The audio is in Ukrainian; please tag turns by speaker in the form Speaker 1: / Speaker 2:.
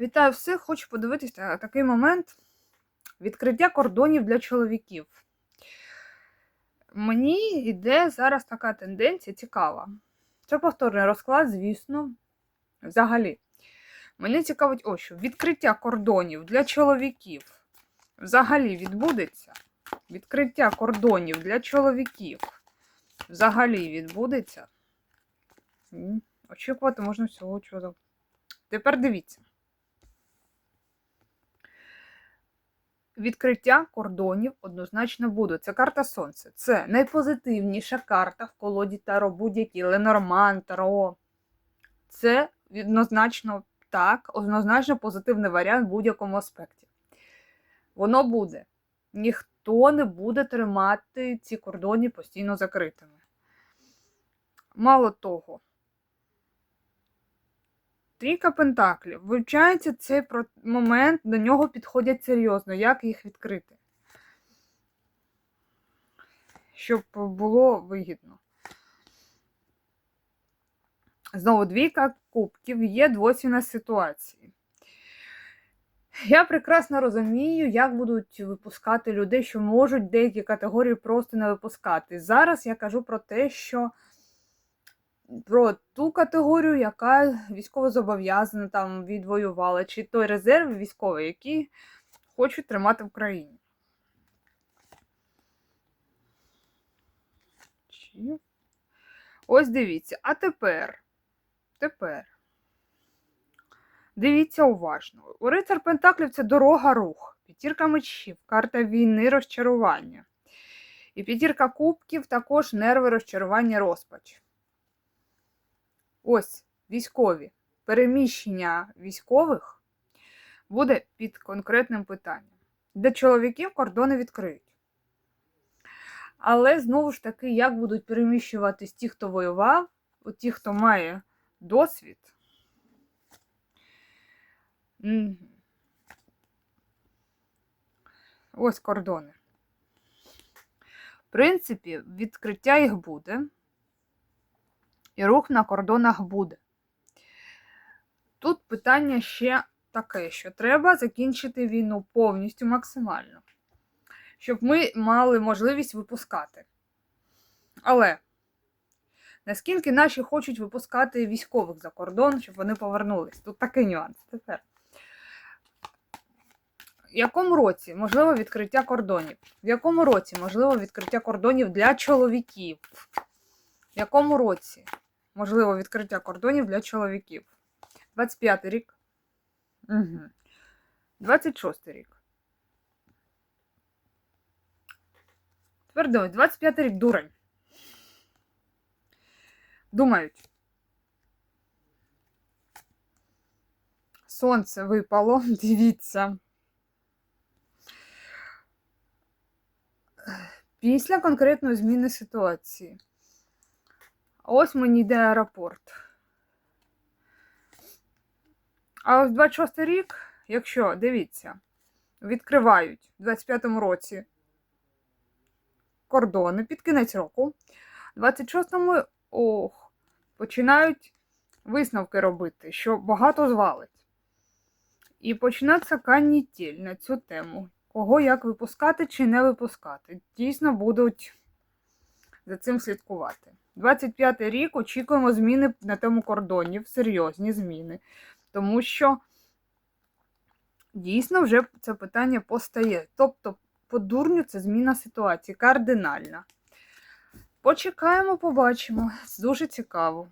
Speaker 1: Вітаю всіх! Хочу подивитися такий момент відкриття кордонів для чоловіків. Мені йде зараз така тенденція цікава. Це повторний розклад, звісно. Взагалі. Мені цікавить ось що. Відкриття кордонів для чоловіків взагалі відбудеться. Відкриття кордонів для чоловіків взагалі відбудеться. Очікувати можна всього чого. Тепер дивіться. Відкриття кордонів однозначно буде. Це карта Сонця. Це найпозитивніша карта в колоді Таро будь-якій Ленорман, Таро. Це однозначно так, однозначно позитивний варіант в будь-якому аспекті. Воно буде. Ніхто не буде тримати ці кордони постійно закритими. Мало того, Трійка Пентаклів. Вивчається цей момент, до нього підходять серйозно, як їх відкрити. Щоб було вигідно. Знову двійка кубків є двойственна ситуації. Я прекрасно розумію, як будуть випускати людей, що можуть деякі категорії просто не випускати. Зараз я кажу про те, що про ту категорію, яка військово зобов'язана там відвоювала, чи той резерв військовий, який хочуть тримати в країні. Чи? Ось дивіться. А тепер, тепер. Дивіться уважно. У рицар Пентаклів це дорога рух, п'ятірка мечів, карта війни, розчарування. І п'ятірка кубків також нерви розчарування розпач. Ось військові. Переміщення військових буде під конкретним питанням. Для чоловіків кордони відкриють. Але знову ж таки, як будуть переміщуватись ті, хто воював, ті, хто має досвід. Ось кордони. В принципі, відкриття їх буде і рух на кордонах буде. Тут питання ще таке, що треба закінчити війну повністю максимально, щоб ми мали можливість випускати. Але наскільки наші хочуть випускати військових за кордон, щоб вони повернулись? Тут такий нюанс тепер. В якому році можливо відкриття кордонів? В якому році можливо відкриття кордонів для чоловіків? В якому році можливо відкриття кордонів для чоловіків? 25 рік. Угу. 26 рік. Дивись, 25 рік дурень. Думають. Сонце випало, дивіться. Після конкретної зміни ситуації. Ось мені йде аеропорт. А ось 26 рік, якщо, дивіться, відкривають в 25-му році кордони під кінець року, в 26-му ох, починають висновки робити, що багато звалить. І почнеться канітель на цю тему. Кого як випускати чи не випускати. Дійсно будуть за цим слідкувати. 25 й рік очікуємо зміни на тему кордонів, серйозні зміни. Тому що дійсно вже це питання постає. Тобто, по дурню це зміна ситуації, кардинальна. Почекаємо, побачимо. Дуже цікаво.